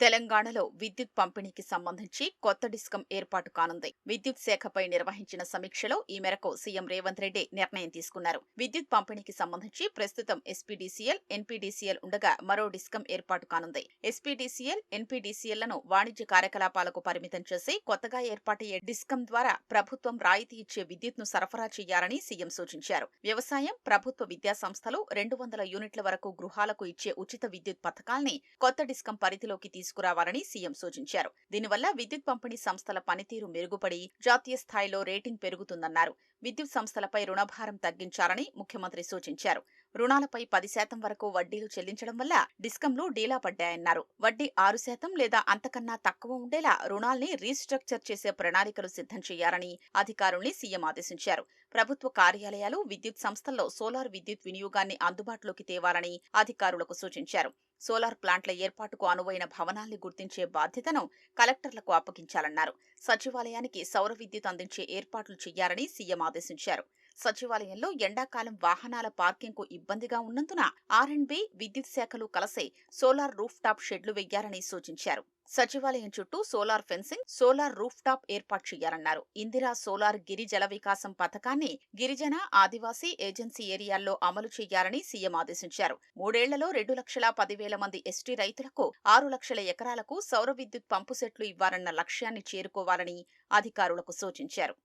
తెలంగాణలో విద్యుత్ పంపిణీకి సంబంధించి కొత్త డిస్కం ఏర్పాటు కానుంది. విద్యుత్ శాఖపై నిర్వహించిన సమీక్షలో ఈ మేరకు సీఎం రేవంత్ రెడ్డి నిర్ణయం తీసుకున్నారు. విద్యుత్ పంపిణీకి సంబంధించి ప్రస్తుతం ఎస్పీడీసీఎల్ ఎన్పీడీసీఎల్ ఉండగా మరో డిస్కం ఏర్పాటు కానుంది. ఎస్పీడీసీఎల్ ఎన్పీడీసీఎల్లను వాణిజ్య కార్యకలాపాలకు పరిమితం చేసి కొత్తగా ఏర్పాటయ్యే డిస్కం ద్వారా ప్రభుత్వం రాయితీ ఇచ్చే విద్యుత్ను సరఫరా చేయాలని సీఎం సూచించారు. వ్యవసాయం ప్రభుత్వ విద్యా సంస్థలు రెండు వందల యూనిట్ల వరకు గృహాలకు ఇచ్చే ఉచిత విద్యుత్ పథకాల్ని కొత్త డిస్కం పరిధిలోకి తీసుకు తీసుకురావాలని సీఎం సూచించారు. దీనివల్ల విద్యుత్ పంపిణీ సంస్థల పనితీరు మెరుగుపడి జాతీయ స్థాయిలో రేటింగ్ పెరుగుతుందన్నారు. విద్యుత్ సంస్థలపై రుణభారం తగ్గించాలని ముఖ్యమంత్రి సూచించారు. రుణాలపై పది శాతం వరకు వడ్డీలు చెల్లించడం వల్ల డిస్కంలు డీలా పడ్డాయన్నారు. వడ్డీ ఆరు శాతం లేదా అంతకన్నా తక్కువ ఉండేలా రుణాల్ని రీస్ట్రక్చర్ చేసే ప్రణాళికలు సిద్ధం చేయాలని అధికారుల్ని సీఎం ఆదేశించారు. ప్రభుత్వ కార్యాలయాలు విద్యుత్ సంస్థల్లో సోలార్ విద్యుత్ వినియోగాన్ని అందుబాటులోకి తేవాలని అధికారులకు సూచించారు. సోలార్ ప్లాంట్ల ఏర్పాటుకు అనువైన భవనాల్ని గుర్తించే బాధ్యతను కలెక్టర్లకు అప్పగించాలన్నారు. సచివాలయానికి సౌర విద్యుత్ అందించే ఏర్పాట్లు చేయాలని సీఎం ఆదేశించారు. సచివాలయంలో ఎండాకాలం వాహనాల పార్కింగ్కు ఇబ్బందిగా ఉన్నందున ఆర్ అండ్ బి విద్యుత్ శాఖలు కలిసే సోలార్ రూఫ్ టాప్ షెడ్లు వెయ్యాలని సూచించారు. సచివాలయం చుట్టూ solar fencing solar roof top ఏర్పాటు చేయాలన్నారు. ఇందిరా సోలార్ గిరిజల వికాసం పథకాన్ని గిరిజన ఆదివాసీ ఏజెన్సీ ఏరియాల్లో అమలు చేయాలని సీఎం ఆదేశించారు. మూడేళ్ళలో రెండు లక్షల పదివేల మంది ఎస్టీ రైతులకు ఆరు లక్షల ఎకరాలకు సౌర విద్యుత్ పంపు సెట్లు ఇవ్వాలన్న లక్ష్యాన్ని చేరుకోవాలని అధికారులకు సూచించారు.